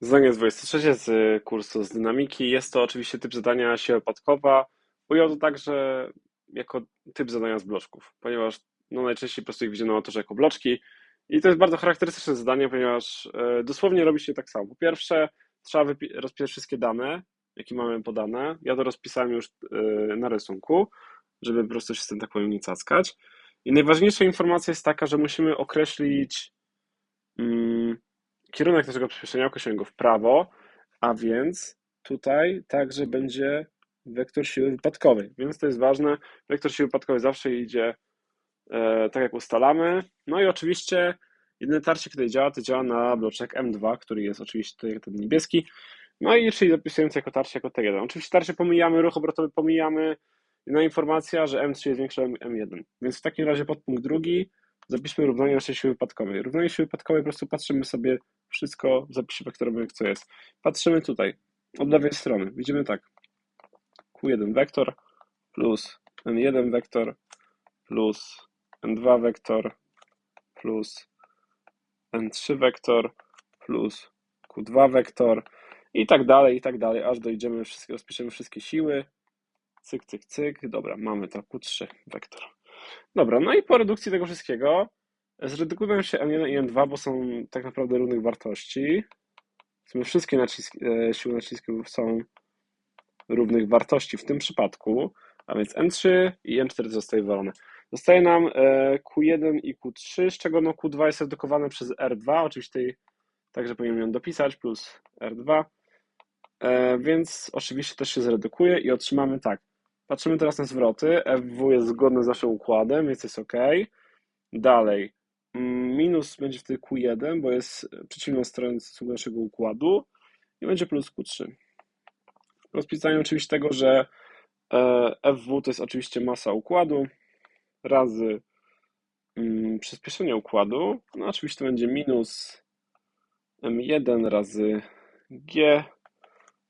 Zdanie 23 z kursu z dynamiki. Jest to oczywiście typ zadania siła wypadkowa. Ujął to także jako typ zadania z bloczków, ponieważ no, najczęściej po prostu ich widzimy na jako bloczki. I to jest bardzo charakterystyczne zadanie, ponieważ e, dosłownie robi się tak samo. Po pierwsze, trzeba rozpisać wszystkie dane, jakie mamy podane. Ja to rozpisałem już e, na rysunku, żeby po prostu się z tym tak powiem nie cackać. I najważniejsza informacja jest taka, że musimy określić. Kierunek naszego przyspieszenia określimy go w prawo, a więc tutaj także będzie wektor siły wypadkowej, więc to jest ważne. Wektor siły wypadkowej zawsze idzie e, tak jak ustalamy. No i oczywiście jedyne tarcie, które działa, to działa na bloczek M2, który jest oczywiście tutaj ten niebieski. No i czyli zapisując jako tarcie jako T1. Oczywiście tarcie pomijamy, ruch obrotowy pomijamy. Jedna informacja, że M3 jest większe od M1. Więc w takim razie podpunkt drugi zapiszmy równanie naszej siły wypadkowej. Równanie siły wypadkowej po prostu patrzymy sobie wszystko w zapisie wektorowym, co jest. Patrzymy tutaj, od lewej strony. Widzimy tak. Q1 wektor plus N1 wektor plus N2 wektor plus N3 wektor plus Q2 wektor i tak dalej, i tak dalej, aż dojdziemy, wszystkie, rozpiszemy wszystkie siły. Cyk, cyk, cyk. Dobra, mamy to Q3 wektor. Dobra, no i po redukcji tego wszystkiego zredukują się M1 i M2, bo są tak naprawdę równych wartości. W wszystkie naciski, e, siły nacisków są równych wartości w tym przypadku, a więc M3 i M4 zostaje wywalone. Zostaje nam e, Q1 i Q3, z czego no Q2 jest redukowane przez R2, oczywiście także powinienem ją dopisać, plus R2, e, więc oczywiście też się zredukuje i otrzymamy tak. Patrzymy teraz na zwroty. FW jest zgodne z naszym układem, więc jest OK. Dalej. Mm, minus będzie wtedy Q1, bo jest przeciwną stroną naszego układu i będzie plus Q3. Rozpisanie oczywiście tego, że e, FW to jest oczywiście masa układu razy mm, przyspieszenie układu. No oczywiście to będzie minus M1 razy G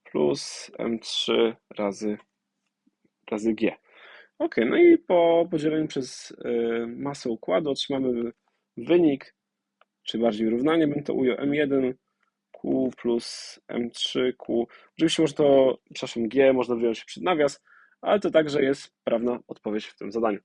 plus M3 razy razy G. Ok, no i po podzieleniu przez y, masę układu otrzymamy wynik, czy bardziej równanie, bym to ujął M1 Q plus M3 Q. Oczywiście można to, przepraszam, G można wyjąć przed nawias, ale to także jest prawna odpowiedź w tym zadaniu.